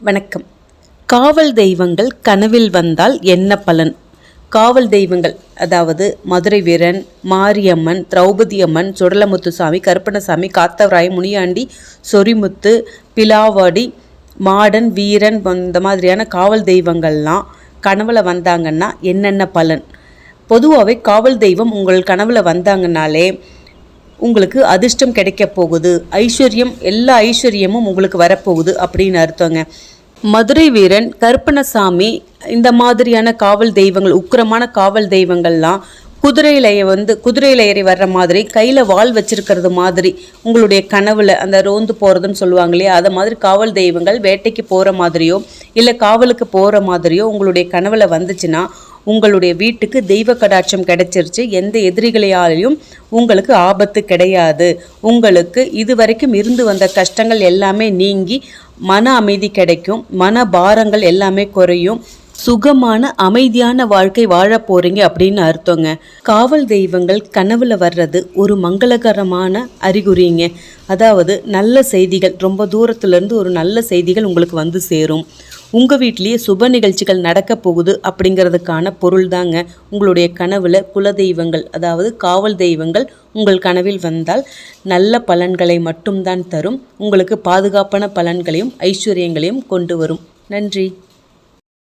வணக்கம். காவல் தெய்வங்கள் கனவில் வந்தால் என்ன பலன்? காவல் தெய்வங்கள் அதாவது மதுரை வீரன் மாரியம்மன் திரௌபதி அம்மன் சுடலமுத்துசாமி கருப்பணசாமி காத்தவராய முனியாண்டி சொரிமுத்து பிலாவாடி மாடன் வீரன் இந்த மாதிரியான காவல் தெய்வங்கள்லாம் கனவுல வந்தாங்கன்னா என்னென்ன பலன்? பொதுவாகவே காவல் தெய்வம் உங்கள் கனவுல வந்தாங்கனாலே உங்களுக்கு அதிர்ஷ்டம் கிடைக்க போகுது. ஐஸ்வர்யம் எல்லா ஐஸ்வர்யமும் உங்களுக்கு வரப்போகுது அப்படின்னு அர்த்தங்க. மதுரை வீரன் கருப்பணசாமி இந்த மாதிரியான காவல் தெய்வங்கள் உக்கிரமான காவல் தெய்வங்கள்லாம் குதிரையில வந்து குதிரையில ஏறி வர்ற மாதிரி கையில் வாள் வச்சிருக்கிறது மாதிரி உங்களுடைய கனவுல அந்த ரோந்து போகிறதுன்னு சொல்லுவாங்க இல்லையா அதை மாதிரி காவல் தெய்வங்கள் வேட்டைக்கு போகிற மாதிரியோ இல்லை காவலுக்கு போகிற மாதிரியோ உங்களுடைய கனவுல வந்துச்சுன்னா உங்களுடைய வீட்டுக்கு தெய்வ கடாட்சம் கிடைச்சிருச்சு. எந்த எதிரிகளையாலையும் உங்களுக்கு ஆபத்து கிடையாது. உங்களுக்கு இதுவரைக்கும் இருந்து வந்த கஷ்டங்கள் எல்லாமே நீங்கி மன அமைதி கிடைக்கும். மன பாரங்கள் எல்லாமே குறையும். சுகமான அமைதியான வாழ்க்கை வாழ போறீங்க அப்படின்னு அர்த்தங்க. காவல் தெய்வங்கள் கனவுல வர்றது ஒரு மங்களகரமான அறிகுறிங்க. அதாவது நல்ல செய்திகள் ரொம்ப தூரத்துலேருந்து ஒரு நல்ல செய்திகள் உங்களுக்கு வந்து சேரும். உங்கள் வீட்லேயே சுப நிகழ்ச்சிகள் நடக்க போகுது அப்படிங்கிறதுக்கான பொருள் தாங்க. உங்களுடைய கனவுல குலதெய்வங்கள் அதாவது காவல் தெய்வங்கள் உங்கள் கனவில் வந்தால் நல்ல பலன்களை மட்டும்தான் தரும். உங்களுக்கு பாதுகாப்பான பலன்களையும் ஐஸ்வர்யங்களையும் கொண்டு வரும். நன்றி.